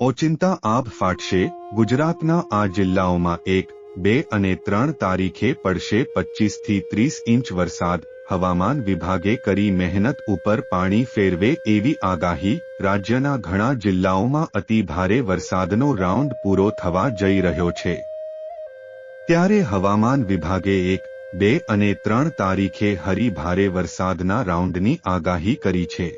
ઓચિંતા આભ ફાટશે? ગુજરાતના આ જિલ્લાઓમાં એક, બે અને ત્રણ તારીખે પડશે પચીસથી ત્રીસ ઇંચ વરસાદ. હવામાન વિભાગે કરી મહેનત ઉપર પાણી ફેરવે એવી આગાહી. રાજ્યના ઘણા જિલ્લાઓમાં અતિ ભારે વરસાદનો રાઉન્ડ પૂરો થવા જઈ રહ્યો છે. ત્યારે હવામાન વિભાગે એક, બે અને ત્રણ તારીખે હરી ભારે વરસાદના રાઉન્ડની આગાહી કરી છે.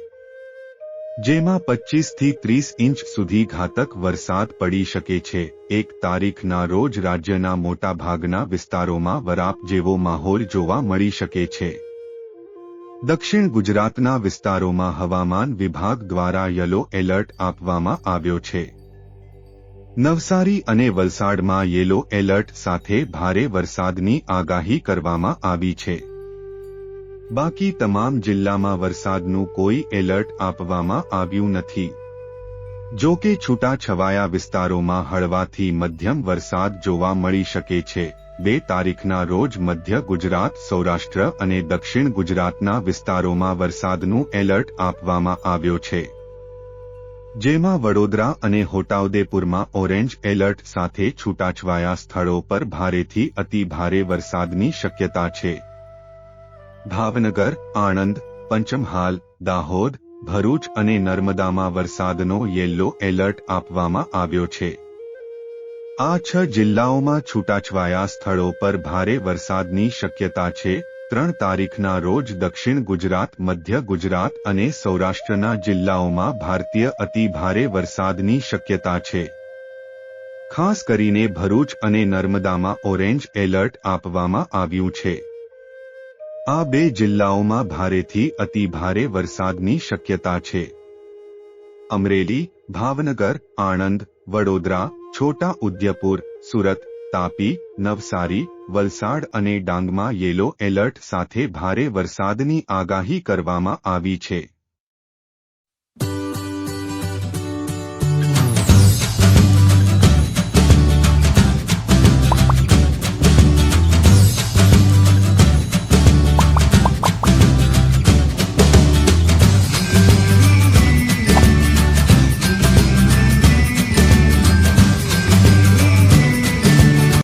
જેમાં પચીસથી ત્રીસ ઇંચ સુધી ઘાતક વરસાદ પડી શકે છે. એક તારીખના રોજ રાજ્યના મોટાભાગના વિસ્તારોમાં વરાપ જેવો માહોલ જોવા મળી શકે છે. દક્ષિણ ગુજરાતના વિસ્તારોમાં હવામાન વિભાગ દ્વારા યલો એલર્ટ આપવામાં આવ્યો છે. નવસારી અને વલસાડમાં યેલો એલર્ટ સાથે ભારે વરસાદની આગાહી કરવામાં આવી છે. બાકી તમામ જિલ્લામાં વરસાદનું કોઈ એલર્ટ આપવામાં આવ્યું નથી. જો કે છૂટાછવાયા વિસ્તારોમાં હળવાથી મધ્યમ વરસાદ જોવા મળી શકે છે. બે તારીખના રોજ મધ્ય ગુજરાત, સૌરાષ્ટ્ર અને દક્ષિણ ગુજરાતના વિસ્તારોમાં વરસાદનું એલર્ટ આપવામાં આવ્યો છે. જેમાં વડોદરા અને હોટાઉદેપુરમાં ઓરેન્જ એલર્ટ સાથે છૂટાછવાયા સ્થળો પર ભારેથી અતિ ભારે વરસાદની શક્યતા છે. ભાવનગર, આણંદ, પંચમહાલ, દાહોદ, ભરૂચ અને નર્મદામાં વરસાદનો યેલ્લો એલર્ટ આપવામાં આવ્યો છે. આ છ જિલ્લાઓમાં છૂટાછવાયા સ્થળો પર ભારે વરસાદની શક્યતા છે. ત્રણ તારીખના રોજ દક્ષિણ ગુજરાત, મધ્ય ગુજરાત અને સૌરાષ્ટ્રના જિલ્લાઓમાં ભારતીય અતિ ભારે વરસાદની શક્યતા છે. ખાસ કરીને ભરૂચ અને નર્મદામાં ઓરેન્જ એલર્ટ આપવામાં આવ્યું છે. આ બે જિલ્લાઓમાં ભારેથી અતિ ભારે વરસાદની શક્યતા છે. અમરેલી, ભાવનગર, આણંદ, વડોદરા, છોટા ઉદ્યપુર, સુરત, તાપી, નવસારી, વલસાડ અને ડાંગમાં યેલો એલર્ટ સાથે ભારે વરસાદની આગાહી કરવામાં આવી છે.